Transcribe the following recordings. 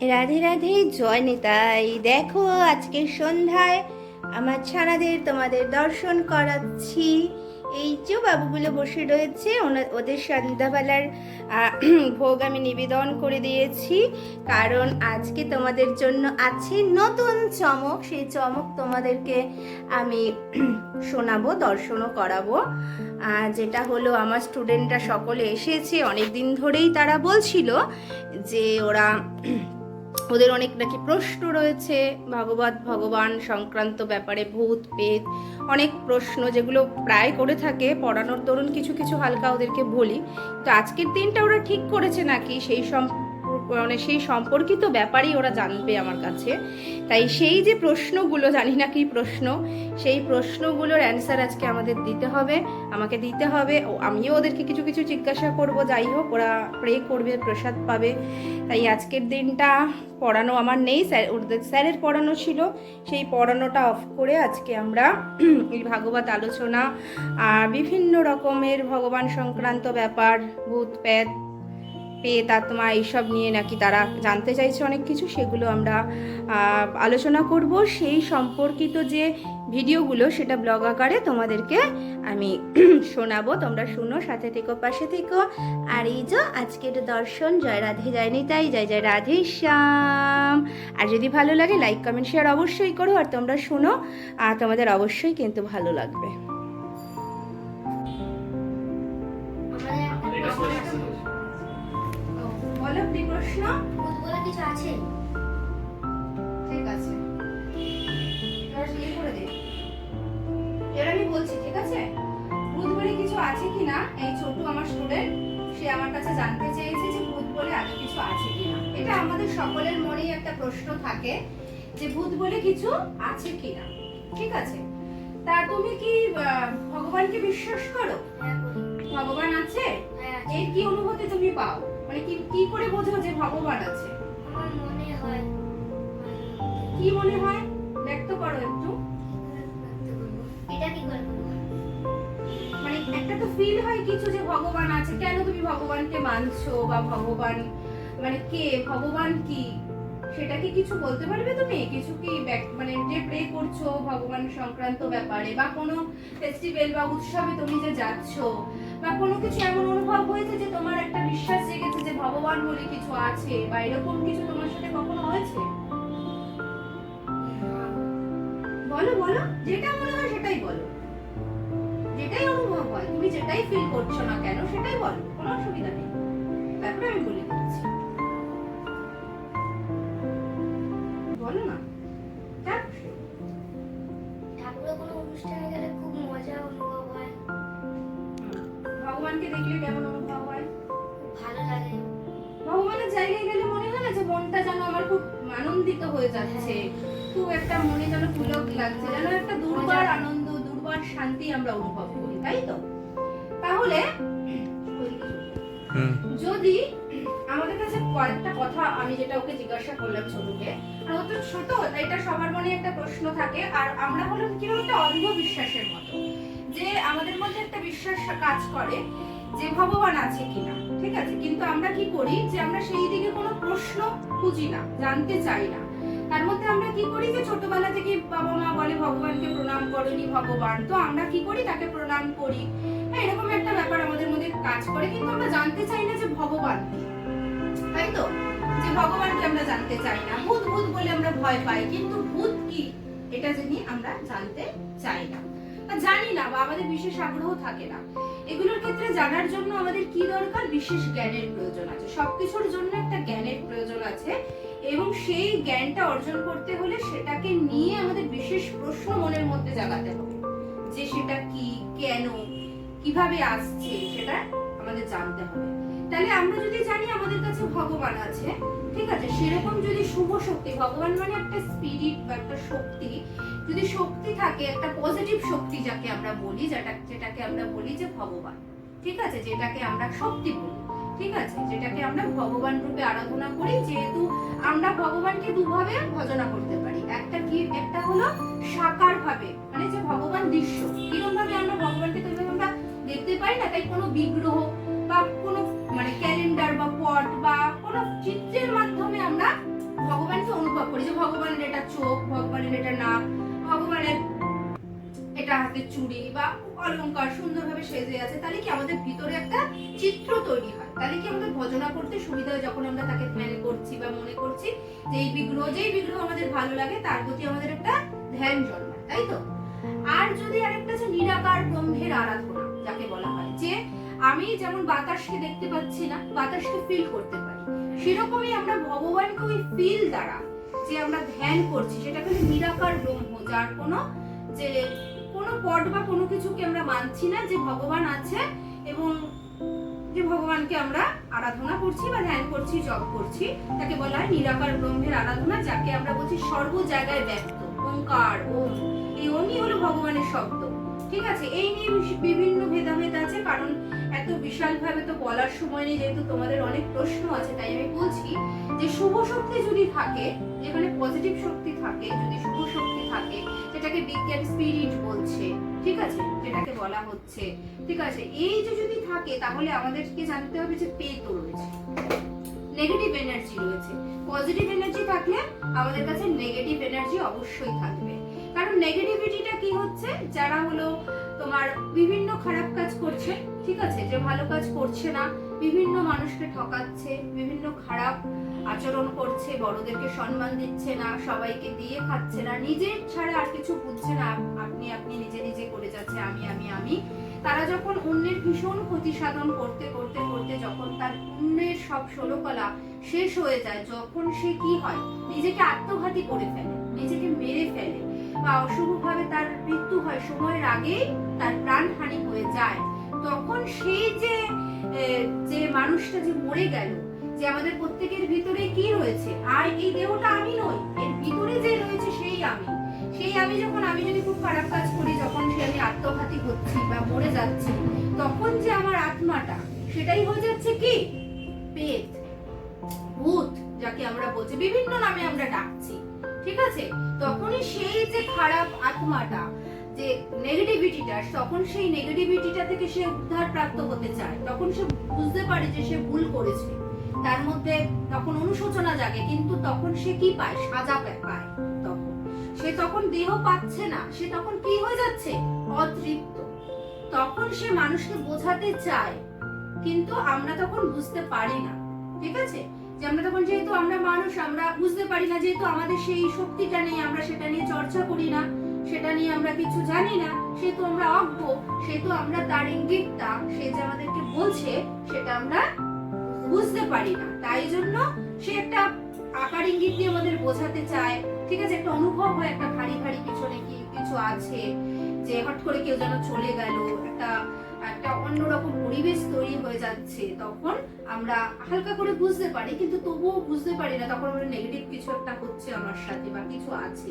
রাধে রাধে জয় নিতাই দেখো আজকে সন্ধ্যায় আমার ছানাদের তোমাদের দর্শন করাচ্ছি। এই যে বাবুগুলো বসে রয়েছে ওদের সন্ধ্যাবেলার ভোগ আমি নিবেদন করে দিয়েছি। কারণ আজকে তোমাদের জন্য আছে নতুন চমক। সেই চমক তোমাদেরকে আমি শোনাবো, দর্শনও করাবো। যেটা হলো, আমার স্টুডেন্টরা সকলে এসেছে। অনেক দিন ধরেই তারা বলছিল যে, ওরা ওদের অনেক নাকি প্রশ্ন রয়েছে, ভগবত, ভগবান সংক্রান্ত ব্যাপারে, ভূত পেত অনেক প্রশ্ন যেগুলো প্রায় করে থাকে, পড়ানোর দরুন কিছু কিছু হালকা ওদেরকে বলি। তো আজকের দিনটা ওরা ঠিক করেছে নাকি? সেই সম্প- মানে সেই সম্পর্কিত ব্যাপারেই ওরা জানবে আমার কাছে। তাই সেই যে প্রশ্নগুলো, জানি না কি প্রশ্ন, সেই প্রশ্নগুলোর অ্যান্সার আজকে আমাদের দিতে হবে, আমাকে দিতে হবে। ও, আমিও ওদেরকে কিছু কিছু জিজ্ঞাসা করব, যাই হোক, ওরা প্রে করবে, প্রসাদ পাবে। তাই আজকের দিনটা পড়ানো আমার নেই, স্যার, ওদের, স্যারের পড়ানো ছিল। সেই পড়ানোটা অফ করে আজকে আমরা এই ভাগবত আলোচনা আর বিভিন্ন রকমের ভগবান সংক্রান্ত ব্যাপার, ভূত, প্যাত পেত আত্মা এইসব নিয়ে নাকি তারা জানতে চাইছে অনেক কিছু, সেগুলো আমরা আলোচনা করব। সেই সম্পর্কিত যে ভিডিওগুলো সেটা ব্লগ আকারে তোমাদেরকে আমি শোনাবো। তোমরা শুনো, সাথে থেকো, পাশে থেকো। আর এই যে আজকের দর্শন, জয় রাধে, জয় নিতাই, জয় জয় রাধে শ্যাম। আর যদি ভালো লাগে, লাইক, কমেন্ট, শেয়ার অবশ্যই করো। আর তোমরা শুনো আর তোমাদের অবশ্যই কিন্তু ভালো লাগবে। বলো কি প্রশ্ন বলে কিছু আছে? ঠিক আছে। এবার ইয়ে করে দে এবার আমি বলছি ঠিক আছে? ভূত বলে কিছু আছে কিনা? এই ছোট আমার স্টুডেন্ট সে আমার কাছে জানতে চেয়েছে যে ভূত বলে আগে কিছু আছে কিনা। এটা আমাদের সকলের মনেই একটা প্রশ্ন থাকে যে ভূত বলে কিছু আছে কিনা। ঠিক আছে? তা তুমি কি ভগবানকে বিশ্বাস করো? হ্যাঁ ভগবান আছে? হ্যাঁ আছে। এর কি অনুভূতি তুমি পাও? মানে কি কি করে বোঝো যে ভগবান আছে? আমার মনে হয়। কি মনে হয়? ব্যক্ত করো একটু। এটা কি করে বলব? মানে একটা তো ফিল হয় কিছু যে ভগবান আছে। কেন তুমি ভগবানকে মানছো বা ভগবান মানে কে ভগবান কি? সেটা কি কিছু বলতে পারবে তুমি? কিছু কি মানে যে প্রে করছ ভগবান সংক্রান্ত ব্যাপারে বা কোনো ফেস্টিভ্যাল বা উৎসবে তুমি যে যাচ্ছ বা কোনো কিছু এমন অনুভব হয়েছে যে তোমার একটা বিশ্বাস জেগেছে যে ভগবান বলে কিছু আছে বা এরকম কিছু তোমার সাথে কখনো হয়েছে? বলো বলো। যেটা মনে হয় সেটাই বলো। যেটাই অনুভব হয়, তুমি যেটাই ফিল করছ না কেন সেটাই বলো। কোনো অসুবিধা নেই। তারপরে আমি বলে দিচ্ছি। ভগবানকে দেখলে কেমন অনুভব হয়? ভালো লাগে। ভগবানের জায়গায় গেলে মনে হয় না যে মনটা যেন আমার খুব আনন্দিত হয়ে যাচ্ছে? খুব একটা মনে যেন পুলক লাগছে যেন একটা দুর্বার আনন্দ দুর্বার শান্তি আমরা অনুভব করি তাই তো? তাহলে যদি আমাদের কাছে কয়েকটা কথা আমি যেটা ওকে জিজ্ঞাসা করলাম ছোটকে আর ও তো ছোট তাই এটা সবার মনে একটা প্রশ্ন থাকে আর আমরা হলাম কীরকম একটা অন্ধবিশ্বাসের মতো। যে আমাদের মধ্যে একটা বিশ্বাস কাজ করে যে ভগবান আছে কিনা, ঠিক আছে? কিন্তু আমরা কি করি যে আমরা সেই দিকে কোনো প্রশ্ন খুঁজি না, জানতে চাই না। তার মধ্যে আমরা কি করি যে ছোটবেলা থেকে বাবা মা বলে, ভগবানকে প্রণাম করেনি ভগবান। তো আমরা কি করি? তাকে প্রণাম করি। হ্যাঁ এরকম একটা ব্যাপার আমাদের মধ্যে কাজ করে, কিন্তু আমরা জানতে চাই না যে ভগবান তাই তো? যে ভগবানকে আমরা জানতে চাই না। ভূত ভূত বলে আমরা ভয় পাই, কিন্তু ভূত কি? এটা জানি আমরা জানতে চাই না। জানি না বা আমাদের বিশেষ আগ্রহ থাকে না। এগুলোর ক্ষেত্রে জানার জন্য আমাদের কি দরকার? বিশেষ জ্ঞানের প্রয়োজন আছে। সবকিছুর জন্য একটা জ্ঞানের প্রয়োজন আছে এবং সেই জ্ঞানটা অর্জন করতে হলে সেটাকে নিয়ে আমাদের বিশেষ প্রশ্ন মনের মধ্যে জাগাতে হবে। যে সেটা কি, কেন, কীভাবে আসছে সেটা আমাদের জানতে হবে। তাহলে আমরা যদি জানি আমাদের কাছে ভগবান আছে ঠিক আছে? সেরকম যদি শুভ শক্তি, ভগবান মানে একটা স্পিরিট বা একটা শক্তি, যদি শক্তি থাকে, একটা পজিটিভ শক্তি যাকে আমরা বলি, যেটা, যেটাকে আমরা বলি যে ভগবান, ঠিক আছে? যেটাকে আমরা শক্তি বলি, ঠিক আছে? যেটাকে আমরা ভগবান রূপে আরাধনা করি, যেহেতু আমরা ভগবানকে দুভাবে ভজনা করতে পারি। একটা কি, একটা হলো সাকার ভাবে মানে যে ভগবান দৃশ্য কীরকম ভাবে আমরা ভগবানকে তো আমরা দেখতে পাই না, তাই কোনো বিগ্রহ চুড়ি বা অলংকার সুন্দরভাবে সেজে আছে, তাহলে কি আমাদের ভিতরে একটা চিত্র তৈরি হয়? তাহলে কি আমাদের ভজনা করতে সুবিধা হয় যখন আমরা তাকে ধ্যান করছি বা মনে করছি যে এই বিগ্রহ, যেই বিগ্রহ আমাদের ভালো লাগে, তার প্রতি আমাদের একটা ধ্যান জন্মায়, তাই তো? আর যদি আরেকটা আছে, নিরাকার ব্রহ্মের আরাধনা, যাকে বলা হয়, যে আমি যেমন বাতাসকে দেখতে পাচ্ছি না, বাতাসকে ফিল করতে পারি। সেরকমই আমরা ভগবানকে ওই ফিল দ্বারা যে আমরা ধ্যান করছি, সেটা কিন্তু নিরাকার ব্রহ্ম, যার কোনো যে কোনো পট বা কোনো কিছুকে আমরা মানছি না যে ভগবান আছে এবং যে ভগবানকে আমরা আরাধনা করছি বা ধ্যান করছি, জপ করছি, তাকে বলা হয় নিরাকার ব্রহ্মের আরাধনা, যাকে আমরা বলছি সর্ব জায়গায় ব্যক্ত, ওঙ্কার, ওম। এই ওমই হলো ভগবানের শব্দ। ঠিক আছে? এই নিয়ে বিভিন্ন ভেদাভেদ আছে, কারণ এত বিশাল ভাবে তো বলার সময় নেই, যেহেতু তোমাদের অনেক প্রশ্ন আছে, তাই আমি বলছি যে শুভ শক্তি যদি থাকে, যেখানে পজিটিভ শক্তি থাকে, যদি শুভ শক্তি থাকে যেটাকে বিজ্ঞান স্পিরিট বলছে, ঠিক আছে? যেটাকে বলা হচ্ছে, ঠিক আছে? এই যে যদি থাকে, তাহলে আমাদেরকে জানতে হবে যে পেত রয়েছে। নেগেটিভ এনার্জি রয়েছে। পজিটিভ এনার্জি থাকলে আমাদের কাছে নেগেটিভ এনার্জি অবশ্যই থাকবে। কারণ নেগেটিভিটিটা কি হচ্ছে? যারা হলো তোমার বিভিন্ন খারাপ কাজ করছে, ঠিক আছে? যে ভালো কাজ করছে না, বিভিন্ন মানুষকে ঠকাচ্ছে, বিভিন্ন খারাপ আচরণ করছে, বড়দেরকে সম্মান দিচ্ছে না, সবাইকে দিয়ে খাচ্ছে না নিজের ছাড়া আর কিছু বুঝছে না আপনি আপনি নিজে নিজে করে যাচ্ছে, আমি আমি আমি। তারা যখন অন্যের ভীষণ ক্ষতি সাধন করতে করতে করতে যখন তার পুণ্যের সব ষোলকলা শেষ হয়ে যায়, যখন সে কি হয়? নিজেকে আত্মঘাতী করে ফেলে, নিজেকে মেরে ফেলে বা অশুভভাবে তার মৃত্যু হয়, সময়ের আগেই তার প্রাণহানি হয়ে যায়, তখন সেই যে যে মানুষটা যে মরে গেল যে আমাদের প্রত্যেকের ভিতরে কি রয়েছে? আর এই দেহটা আমি নই, এর ভিতরে যে রয়েছে সেই আমি। সেই আমি যখন আমি যদি খুব খারাপ কাজ করি, যখন সে আমি আত্মঘাতী হচ্ছি বা মরে যাচ্ছি, তখন যে আমার আত্মাটা, সেটাই হয়ে যাচ্ছে কি? পেট, ভূত, যাকে আমরা বলছি। বিভিন্ন নামে আমরা ডাকছি, ঠিক আছে? তখনই সেই যে খারাপ আত্মাটা, যে নেগেটিভিটিটা তখন সেই নেগেটিভিটিটা থেকে সে উদ্ধার প্রাপ্ত হতে চায়। তখন সে বুঝতে পারে যে সে ভুল করেছে। তার মধ্যে তখন অনুশোচনা জাগে, কিন্তু তখন সে কি পায়? সাজা পায় তখন। সে তখন দেহ পাচ্ছে না, সে তখন কি হয়ে যাচ্ছে? অতৃপ্ত। তখন সে মানুষকে বোঝাতে চায়, কিন্তু আমরা তখন বুঝতে পারি না। ঠিক আছে? যে আমরা তখন যেহেতু আমরা মানুষ, আমরা বুঝতে পারি না যেহেতু আমাদের সেই শক্তিটা নেই, আমরা সেটা নিয়ে চর্চা করি না, সেটা নিয়ে আমরা কিছু জানি না সেহেতু আমরা অজ্ঞ সেহেতু আমরা তার ইঙ্গিতটা, সে যে আমাদেরকে বলছে, সেটা আমরা বুঝতে পারি না। তাই জন্য সে একটা আকার ইঙ্গিত দিয়ে আমাদের বোঝাতে চায়। ঠিক আছে, একটা অনুভব হয় একটা ভারী ভারী পিছনে কি কিছু আছে, যে হট করে কেউ যেন চলে গেল, একটা একটা অন্যরকম পরিবেশ তৈরি হয়ে যাচ্ছে। তখন আমরা হালকা করে বুঝতে পারি, কিন্তু তবুও বুঝতে পারি না তখন আমরা নেগেটিভ কিছু একটা হচ্ছে আমার সাথে বা কিছু আছে।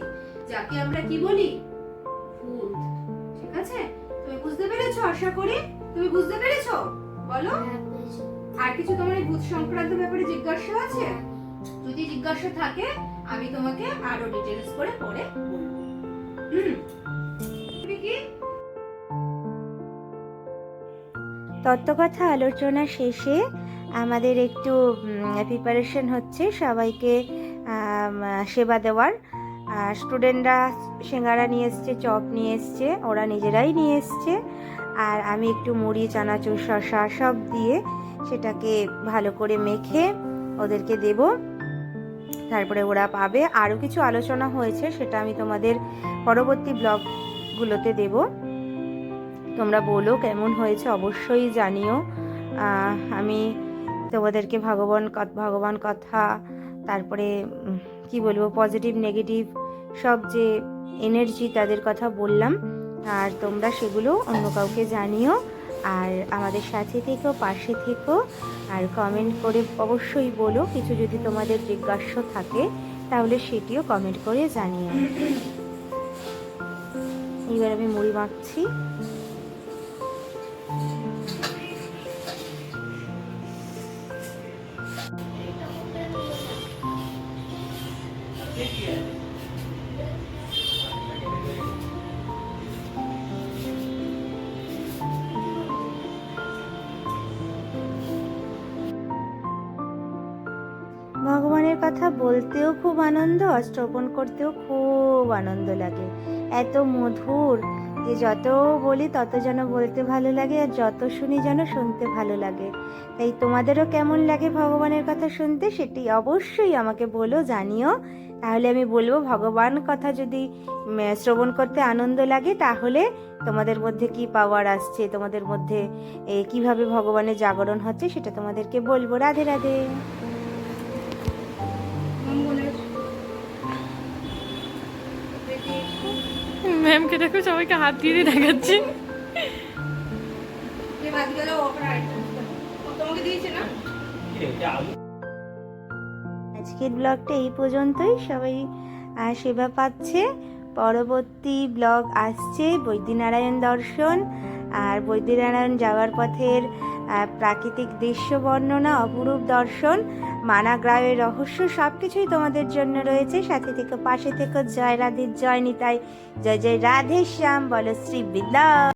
যাকে আমরা কি বলি? ভূত। ঠিক আছে? তুমি বুঝতে পেরেছ? আশা করি। তুমি বুঝতে পেরেছ? বলো। হ্যাঁ। আর কিছু তোমার ভূত সংক্রান্ত ব্যাপারে জিজ্ঞাসা আছে? যদি জিজ্ঞাসা থাকে, আমি তোমাকে আরও ডিটেলস করে পরে তত্ত্বকথা আলোচনা শেষে আমাদের একটু প্রিপারেশন হচ্ছে সবাইকে সেবা দেওয়ার। স্টুডেন্টরা সিঙ্গারা নিয়ে এসছে, চপ নিয়ে এসছে, ওরা নিজেরাই নিয়ে এসছে। আর আমি একটু মুড়ি, চানাচুর শশা সব দিয়ে সেটাকে ভালো করে মেখে ওদেরকে দেব। তারপরে ওরা পাবে। আরও কিছু আলোচনা হয়েছে, সেটা আমি তোমাদের পরবর্তী ব্লগগুলোতে দেবো। তোমরা বলো কেমন হয়েছে, অবশ্যই জানিও। আমি তোমাদেরকে ভগবান ভগবান কথা, তারপরে কি বলব পজিটিভ নেগেটিভ সব যে এনার্জি তাদের কথা বললাম, আর তোমরা সেগুলো অন্য কাউকে জানিও। আর আমাদের সাথে থেকেও পাশে থেকো। আর কমেন্ট করে অবশ্যই বলো, কিছু যদি তোমাদের জিজ্ঞাস্য থাকে, তাহলে সেটিও কমেন্ট করে জানিও। এবার আমি মুড়ি মাখছি। ভগবানের কথা বলতেও খুব আনন্দ শ্রবণ করতেও খুব আনন্দ লাগে। এত মধুর যে যত বলি তত যেন বলতে ভালো লাগে, আর যত শুনি যেন শুনতে ভালো লাগে। তাই তোমাদেরও কেমন লাগে ভগবানের কথা শুনতে সেটি অবশ্যই আমাকে বলো, জানিও। তাহলে আমি বলব, ভগবান কথা যদি শ্রবণ করতে আনন্দ লাগে, তাহলে তোমাদের মধ্যে কি পাওয়ার আসছে? তোমাদের মধ্যে কীভাবে ভগবানের জাগরণ হচ্ছে সেটা তোমাদেরকে বলব। রাধে রাধে। ম্যামকে দেখো, সবাইকে হাত দিয়ে দেখাচ্ছে। আজকের ব্লগটা এই পর্যন্তই। সবাই সেবা পাচ্ছে। পরবর্তী ব্লগ আসছে বৈদ্যনারায়ণ দর্শন। আর বৈদ্যনারায়ণ যাওয়ার পথের প্রাকৃতিক দৃশ্য বর্ণনা, অপরূপ দর্শন। মানাগ্রামের রহস্য সব কিছুই তোমাদের জন্য রয়েছে। সাথে থেকে পাশে থেকে জয় রাধে জয় নিতাই। জয় জয় রাধে শ্যাম, বলো শ্রী বিদ্যা